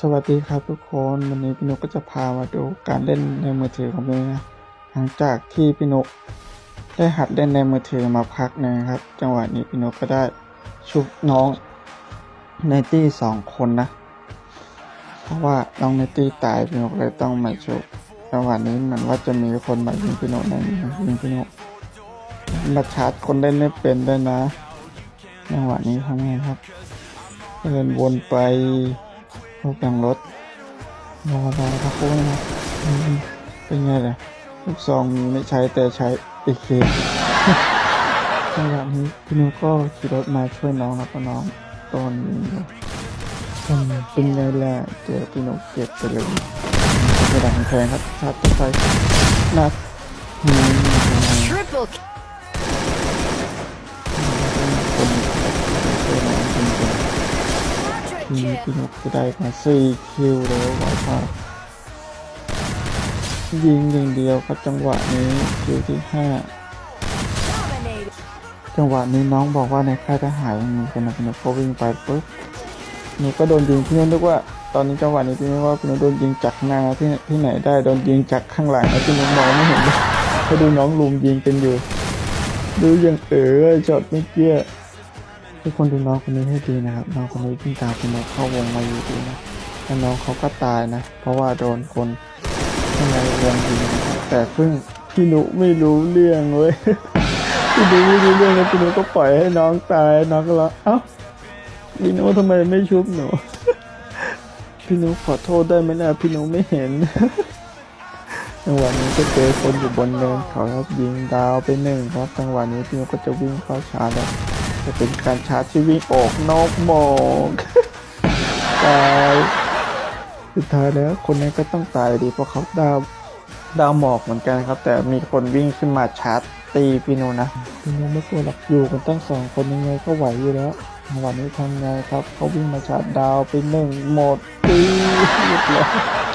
สวัสดีครับทุกคนวันนี้พี่นกก็จะพามาดูการเล่นในมือถือของพี่นะหลังจากที่พี่นกได้หัดเล่นในมือถือมาพักหนึงครับ จังหวะนี้พี่นกก็ได้ชุบน้องในตี้สองคนนะ เพราะว่าน้องในตี้ตายพี่นกเลยต้องมาชุบจังหวะนี้เหมือนว่าจะมีคนมายิงพี่นุกนะยิงพี่นกมาชาร์จคนเล่นไม่เป็นด้วยนะจังหวะนี้ทำไงครับเดินวนไป รูปแต่งรถรอรอทักโค้งนะเป็นไงล่ะลูกซองไม่ใช้แต่ใช้เอเคจังหวะนี้พี่นุก็ขี่รถมาช่วยน้องแล้วก็น้องตอนนี้เป็นไงล่ะเจอพี่นุเก็บไปเลยกระดาษแพงครับชาร์จไฟนัด Triple kill. คนช่วยน้องจริงๆ นี้พี่นกจะได้มาสี่คิวแล้วไหวพายิงอย่างเดียวครับจังหวะนี้คิวที่ห้าจังหวะนี้น้องบอกว่าในค่ายทหารยังมีคนนะพี่นกก็วิ่งไปปุ๊บหนูก็โดนยิงพี่นกนึกว่าตอนนี้จังหวะนี้พี่นกว่าพี่นกโดนยิงจากหน้าที่ที่ไหนได้โดนยิงจากข้างหลังแล้วพี่นกมองไม่เห็นเลยให้ดูน้องลุมยิงกันอยู่ ดูอย่างเออช็อตเมื่อกี้ ทุกคนดูน้องคนนี้ให้ดีนะครับ น้องคนนี้วิ่งตามพี่นเข้าวงมาอยู่ดีนะแล้วน้องเขาก็ตายนะ เพราะว่าโดนคนข้างในวงยิงแต่เพิ่งพี่หนุไม่รู้เรื่องเว้ยพี่หนุไม่รู้เรื่องแล้วพี่หนุก็ปล่อยให้น้องตายน้องก็ร้องเอ้าพี่หนุทำไมไม่ชุบหนูพี่หนุขอโทษได้ไหมนะพี่หนุไม่เห็นจังหวะนี้ก็เจอคนอยู่บนเนินเขาครับยิงดาวไปหนึ่งครับจังหวะนี้พี่หนุก็จะวิ่งเข้าชาร์จแล้ว จะเป็นการชาร์จที่วิ่งออกนอกหมอกตายสุดท้ายแล้วคนนั้ก็ต้องตายดีเพราะเขาดาวดาวหมอกเหมือนกันครับ แต่มีคนวิ่งขึ้นมาชาร์จตีพี่นูนะพี่นูไม่กลัวหรอกอยู่กันตั้งสองคนยังไงก็ไหวอยู่แล้ววันนี้ทำไงครับเขาวิ่งมาชาร์จดาวไปหนึ่งหมดตีเรียบร้อย